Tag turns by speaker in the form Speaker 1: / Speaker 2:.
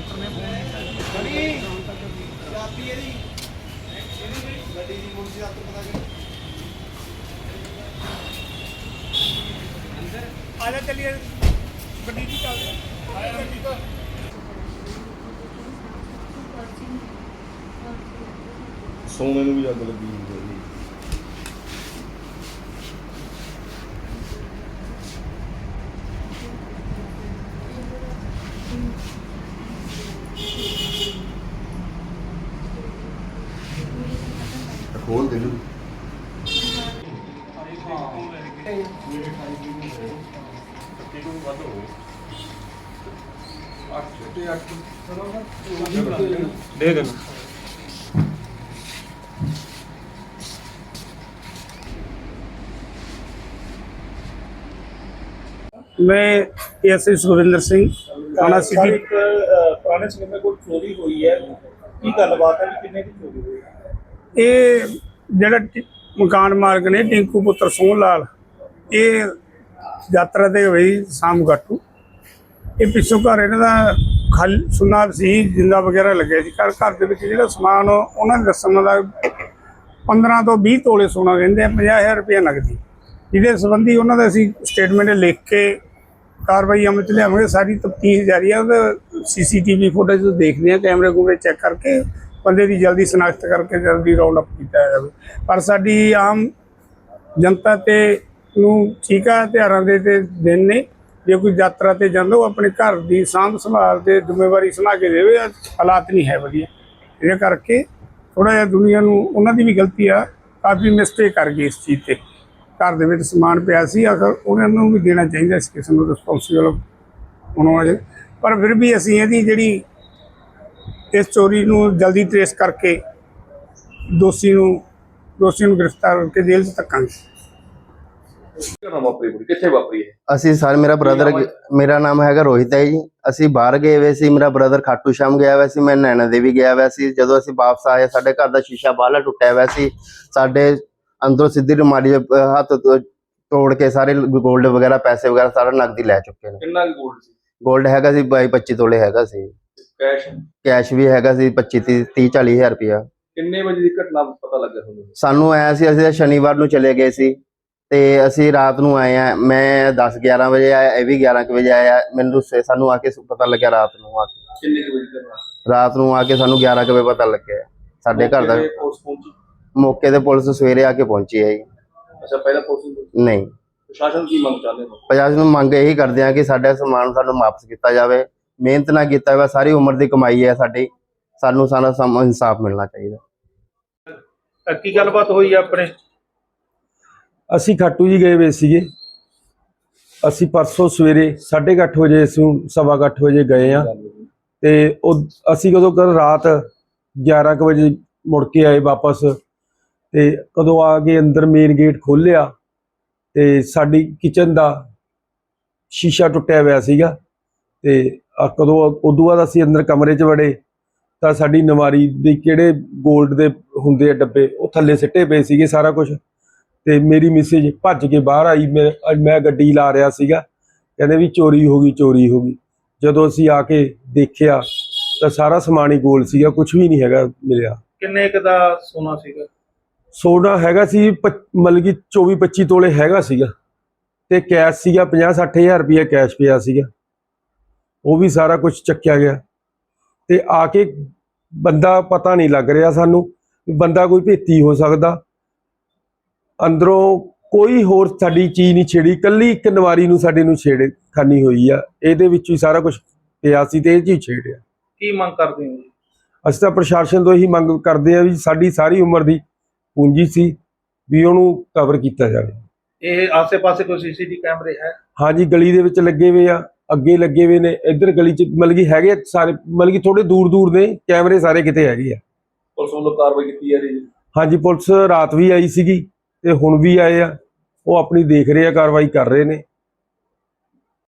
Speaker 1: Doctor ਨੇ phone ਕੀਤਾ
Speaker 2: ਚਾਬੀ ਇਹਦੀ ਗੱਡੀ ਦੀ ਮੁੰਡੀ ਦਾ ਪਤਾ ਕਿ
Speaker 1: ਆ ਜਾ ਚੱਲੀਏ। ਗੱਡੀ ਦੀ ਚੱਲਦੇ ਆ ਜਾ ਗੱਡੀ। ਤੋਂ
Speaker 3: ਸੋਨੇ ਨੂੰ ਵੀ ਅੱਗ ਲੱਗੀ। ਖੋਲ ਦੇ ਲੂ
Speaker 1: ਦੇ ਦੇਣਾ ਮੈਂ ਐਸਏ ਸੁਰਿੰਦਰ ਸਿੰਘ ਥਾਣਾ ਸਿਟੀ।
Speaker 4: ਇੱਕ ਅ, ਪੁਰਾਣੇ ਸਿਨੇਮੇ ਕੋਲ ਚੋਰੀ ਹੋਈ ਹੈ। ਕੀ ਗੱਲਬਾਤ ਹੈ ਕਿੰਨੇ ਦੀ ਚੋਰੀ ਹੋਈ ਹੈ
Speaker 1: ਇਹ ਜਿਹੜਾ ਮਕਾਨ ਮਾਲਕ ਨੇ ਟਿੰਕੂ ਪੁੱਤਰ ਸੋਹਣ ਲਾਲ ਇਹ ਯਾਤਰਾ ਤੇ ਹੋਈ ਸ਼ਾਮ ਗਾਟੂ ਇਹ ਪਿੱਛੋਂ ਘਰ ਇਹਨਾਂ ਦਾ ਖਾਲ, ਸੁਨਾ ਸੀ, ਜਿੰਦਾ ਵਗੈਰਾ ਲੱਗਿਆ ਸੀ। ਘਰ ਘਰ ਦੇ ਵਿੱਚ ਜਿਹੜਾ ਸਮਾਨ ਉਹਨਾਂ ਨੇ ਦੱਸਣ ਦਾ 15 ਤੋਂ 20 ਤੋਲੇ ਸੋਨਾ ਕਹਿੰਦੇ ਆ 50000 ਰੁਪਏ ਨਗਦੀ। ਜਿਹਦੇ ਸੰਬੰਧੀ ਉਹਨਾਂ ਦਾ ਅਸੀਂ ਸਟੇਟਮੈਂਟ ਲਿਖ ਕੇ ਕਾਰਵਾਈ ਅਮਲ ਚ ਲਿਆਵਾਂਗੇ। ਸਾਰੀ ਤਫਤੀਸ਼ ਜਾਰੀ ਹੈ ਉਹਦਾ ਸੀਸੀਟੀਵੀ ਫੁਟੇਜ ਦੇਖਦੇ ਆ, ਕੈਮਰੇ ਕੂਮਰੇ ਚੈੱਕ ਕਰਕੇ ਬੰਦੇ ਦੀ ਜਲਦੀ ਸ਼ਨਾਖਤ ਕਰਕੇ ਜਲਦੀ ਰਾਉਂਡ ਅਪ ਕੀਤਾ ਜਾਵੇ। ਪਰ ਸਾਡੀ ਆਮ ਜਨਤਾ ਤੇ ਨੂੰ ਠੀਕ ਆ ਤਿਉਹਾਰਾਂ ਦੇ ਤੇ ਦਿਨ ਨੇ। ਜੇ ਕੋਈ ਯਾਤਰਾ ਤੇ ਜਾਂਦਾ, ਉਹ ਆਪਣੇ ਘਰ ਦੀ ਸਾਂਭ ਸੰਭਾਲ ਤੇ ਜ਼ਿੰਮੇਵਾਰੀ ਸੁਣਾ ਕੇ ਦੇਵੇ ਹਾਲਾਤ ਨਹੀਂ ਹੈ ਵਧੀਆ। ਇਹਦੇ ਕਰਕੇ ਥੋੜਾ ਜਿਹਾ ਦੁਨੀਆ ਨੂੰ ਉਹਨਾਂ ਦੀ ਵੀ ਗਲਤੀ ਆ, ਕਾਫੀ ਮਿਸਟੇਕ ਕਰ ਗਈ ਇਸ ਚੀਜ਼ ਤੇ। ਘਰ ਦੇ ਵਿੱਚ ਸਮਾਨ ਪਿਆ ਸੀ, ਅਗਰ ਉਹਨਾਂ ਨੂੰ ਵੀ ਦੇਣਾ ਚਾਹੀਦਾ ਸੀ, ਕਿਸੇ ਨੂੰ ਰਿਸਪੌਂਸੀਬਲ ਹੋਣਾ ਚਾਹੀਦਾ। ਪਰ ਫਿਰ ਵੀ ਅਸੀਂ ਇਹਦੀ ਜਿਹੜੀ ਇਸ ਚੋਰੀ ਨੂੰ ਜਲਦੀ ਟ੍ਰੇਸ ਕਰਕੇ ਦੋਸ਼ੀ ਨੂੰ ਦੋਸ਼ੀ ਨੂੰ ਗ੍ਰਿਫਤਾਰ ਕਰਕੇ ਜੇਲ੍ਹ 'ਚ ਧੱਕਾਂਗੇ।
Speaker 3: ਘਟਨਾ ਵਾਪਰੀ ਪੂਰੀ ਕਿੱਥੇ ਵਾਪਰੀ ਹੈ
Speaker 5: ਅਸੀਂ ਸਰ ਮੇਰਾ ਬ੍ਰਦਰ ਮੇਰਾ ਨਾਮ ਹੈਗਾ ਰੋਹਿਤ ਹੈ ਜੀ। ਅਸੀਂ ਬਾਹਰ ਗਏ ਹੋਏ ਸੀ ਮੇਰਾ ਬ੍ਰਦਰ ਖਾਟੂ ਸ਼ਾਮ ਗਿਆ ਹੋਇਆ ਸੀ ਮੈਂ ਨੈਣਾ ਦੇਵੀ ਗਿਆ ਹੋਇਆ ਸੀ। ਜਦੋਂ ਅਸੀਂ ਵਾਪਸ ਆਏ ਸਾਡੇ ਘਰ ਦਾ ਸ਼ੀਸ਼ਾ ਬਾਹਲਾ ਟੁੱਟਿਆ ਹੋਇਆ ਸੀ। ਸਾਡੇ ਅੰਦਰੋਂ ਸਿੱਧੀ ਰਮਾਰੀ ਹੱਥ ਤੋਂ ਤੋੜ ਕੇ ਸਾਰੇ 골ਡ ਵਗੈਰਾ ਪੈਸੇ ਵਗੈਰਾ ਸਾਰਾ ਨਕਦੀ ਲੈ ਚੁੱਕੇ ਨੇ।
Speaker 3: ਕਿੰਨਾ ਗੋਲਡ ਸੀ?
Speaker 5: 골ਡ ਹੈਗਾ ਸੀ 22 25 ਤੋਲੇ ਹੈਗਾ ਸੀ।
Speaker 3: ਕੈਸ਼
Speaker 5: ਕੈਸ਼ ਵੀ ਹੈਗਾ ਸੀ 25 30 40 ਹਜ਼ਾਰ ਰੁਪਇਆ।
Speaker 3: ਕਿੰਨੇ ਵਜੇ ਦੀ ਘਟਨਾ ਪਤਾ ਲੱਗਾ ਤੁਹਾਨੂੰ?
Speaker 5: ਸਾਨੂੰ ਆਇਆ ਸੀ ਅਸੀਂ ਸ਼ਨੀਵਾਰ ਨੂੰ ਚਲੇ ਗਏ ਸੀ ਤੇ ਅਸੀਂ ਰਾਤ ਨੂੰ ਆਏ ਆ ਮੈਂ 10 11 ਵਜੇ ਆਇਆ ਇਹ ਵੀ 11 ਕੁ ਵਜੇ ਆਇਆ। ਮੈਨੂੰ ਸ- ਸਾਨੂੰ ਆ ਕੇ ਪਤਾ ਲੱਗਿਆ ਰਾਤ ਨੂੰ ਆ ਕੇ।
Speaker 3: ਕਿੰਨੇ ਕੁ ਵਜੇ ਘਟਨਾ?
Speaker 5: ਰਾਤ ਨੂੰ ਆ ਕੇ ਸਾਨੂੰ 11 ਕੁ ਵਜੇ ਪਤਾ ਲੱਗਿਆ। ਸਾਡੇ ਘਰ ਦਾ
Speaker 3: ਮੌਕੇ ਤੇ ਪੁਲਿਸ ਪਹੁੰਚੀ?
Speaker 5: ਮੌਕੇ ਤੇ ਪੁਲਿਸ ਸਵੇਰੇ ਆ ਕੇ ਪਹੁੰਚੀ ਹੈ ਜੀ।
Speaker 3: ਅੱਛਾ ਪਹਿਲਾਂ ਪੁਲਿਸ ਨੂੰ।
Speaker 5: ਨਹੀਂ।
Speaker 3: ਪ੍ਰਸ਼ਾਸਨ ਕੀ ਮੰਗ ਚਾਹੁੰਦੇ ਹੋ?
Speaker 5: ਪ੍ਰਸ਼ਾਸਨ ਨੂੰ ਮੰਗ ਇਹੀ ਕਰਦੇ ਆ ਕਿ ਸਾਡਾ ਸਮਾਨ ਸਾਨੂੰ ਵਾਪਸ ਕੀਤਾ ਜਾਵੇ। ਮਿਹਨਤ ਨਾਲ ਕੀਤਾ ਹੋਇਆ ਸਾਰੀ ਉਮਰ ਦੀ ਕਮਾਈ ਹੈ ਸਾਡੀ। ਸਾਨੂੰ ਸਾਰਾ ਸਮ ਇਨਸਾਫ ਮਿਲਣਾ ਚਾਹੀਦਾ।
Speaker 4: ਕੀ ਗੱਲਬਾਤ ਹੋਈ ਹੈ ਆਪਣੇ?
Speaker 6: ਅਸੀਂ ਖਾਟੂ ਜੀ ਗਏ ਵੇ ਸੀਗੇ। ਅਸੀਂ ਪਰਸੋਂ ਸਵੇਰੇ 8:30 ਵਜੇ ਅਸੀਂ ਸਵਾ ਕੁ ਅੱਠ ਵਜੇ ਗਏ ਆ। ਤੇ ਉਹ ਅਸੀਂ ਕਦੋਂ ਕਰ ਰਾਤ 11 ਕੁ ਵਜੇ ਮੁੜ ਕੇ ਆਏ ਵਾਪਸ। ਤੇ ਕਦੋਂ ਆ ਕੇ ਅੰਦਰ ਮੇਨ ਗੇਟ ਖੋਲ੍ਹਿਆ ਤੇ ਸਾਡੀ ਕਿਚਨ ਦਾ ਸ਼ੀਸ਼ਾ ਟੁੱਟਿਆ ਹੋਇਆ ਸੀਗਾ। ਤੇ ਆ ਕਦੋਂ ਉਦੋਂ ਬਾਅਦ ਅਸੀਂ ਅੰਦਰ ਕਮਰੇ 'ਚ ਵੜੇ ਤਾਂ ਸਾਡੀ ਨਵਾਰੀ ਦੇ ਕਿਹੜੇ 골ਡ ਦੇ ਹੁੰਦੇ ਆ ਡੱਬੇ ਉਹ ਥੱਲੇ ਸਿੱਟੇ ਪਏ ਸੀਗੇ ਸਾਰਾ ਕੁਝ ਤੇ ਮੇਰੀ ਮਿਸੇਜ ਭੱਜ ਕੇ ਬਾਹਰ ਆਈ ਮੈਂ ਮੈਂ ਗੱਡੀ ਲਾ ਰਿਹਾ ਸੀਗਾ ਕਹਿੰਦੇ ਵੀ ਚੋਰੀ ਹੋ ਗਈ ਚੋਰੀ ਹੋ ਗਈ। ਜਦੋਂ ਅਸੀਂ ਆ ਕੇ ਦੇਖਿਆ ਤਾਂ ਸਾਰਾ ਸਮਾਨ ਹੀ ਗੋਲ ਸੀਗਾ ਕੁਝ ਵੀ ਨਹੀਂ ਹੈਗਾ ਮਿਲਿਆ।
Speaker 4: ਕਿੰਨੇ ਕੁ ਦਾ ਸੋਨਾ ਸੀਗਾ?
Speaker 6: ਸੋਨਾ ਹੈਗਾ ਸੀ ਮਤਲਬ ਕਿ 24 25 ਤੋਲੇ ਹੈਗਾ ਸੀਗਾ। ਤੇ ਕੈਸ਼ ਸੀਗਾ 50 60 ਹਜ਼ਾਰ ਰੁਪਇਆ ਕੈਸ਼ ਪਿਆ ਸੀਗਾ। ਉਹ ਵੀ ਸਾਰਾ ਕੁਝ ਚੱਕਿਆ ਗਿਆ। ਤੇ ਆ ਕੇ ਬੰਦਾ ਪਤਾ ਨਹੀਂ ਲੱਗ ਰਿਹਾ ਸਾਨੂੰ ਬੰਦਾ ਕੋਈ ਭੇਤੀ ਹੋ ਸਕਦਾ। ਅੰਦਰੋਂ ਕੋਈ ਹੋਰ ਸਾਡੀ ਚੀਜ਼ ਨਹੀਂ ਛੇੜੀ ਕੱਲੀ ਇੱਕ ਨਵਾਰੀ ਨੂੰ ਸਾਡੇ ਨੂੰ ਛੇੜ ਖਾਨੀ ਹੋਈ ਆ। ਇਹਦੇ ਵਿੱਚ ਹੀ ਸਾਰਾ ਕੁਝ ਪਿਆ ਸੀ ਤੇ ਇਹ 'ਚ ਹੀ ਛੇੜਿਆ।
Speaker 4: ਕੀ ਮੰਗ ਕਰਦੇ ਹੋ?
Speaker 6: ਅਸੀਂ ਤਾਂ ਪ੍ਰਸ਼ਾਸਨ ਤੋਂ ਇਹੀ ਮੰਗ ਕਰਦੇ ਆ ਵੀ ਸਾਡੀ ਸਾਰੀ ਉਮਰ ਦੀ ਪੂੰਜੀ ਸੀ ਵੀ ਉਹਨੂੰ ਕਵਰ ਕੀਤਾ ਜਾਵੇ।
Speaker 4: ਇਹ ਆਸੇ-ਪਾਸੇ ਕੋਈ ਸੀਸੀਟੀਵੀ ਕੈਮਰੇ ਹੈ?
Speaker 6: ਹਾਂਜੀ ਗਲੀ ਦੇ ਵਿੱਚ ਲੱਗੇ ਹੋਏ ਆ। ਅੱਗੇ ਲੱਗੇ ਹੋਏ ਨੇ ਇੱਧਰ ਗਲੀ 'ਚ ਮਤਲਬ ਕਿ ਹੈਗੇ ਆ ਸਾਰੇ ਮਤਲਬ ਕਿ ਥੋੜੇ ਦੂਰ ਦੂਰ ਨੇ ਕੈਮਰੇ ਸਾਰੇ ਕਿਤੇ ਹੈਗੇ ਆ।
Speaker 3: ਪੁਲਿਸ ਵੱਲੋਂ ਕਾਰਵਾਈ ਕੀਤੀ ਜਾ ਰਹੀ ਹੈ
Speaker 6: ਹਾਂਜੀ ਪੁਲਿਸ ਰਾਤ ਵੀ ਆਈ ਸੀਗੀ ਤੇ ਹੁਣ ਵੀ ਆਏ ਆ ਉਹ ਆਪਣੀ ਦੇਖ ਰਹੇ ਆ ਕਾਰਵਾਈ ਕਰ ਰਹੇ ਨੇ।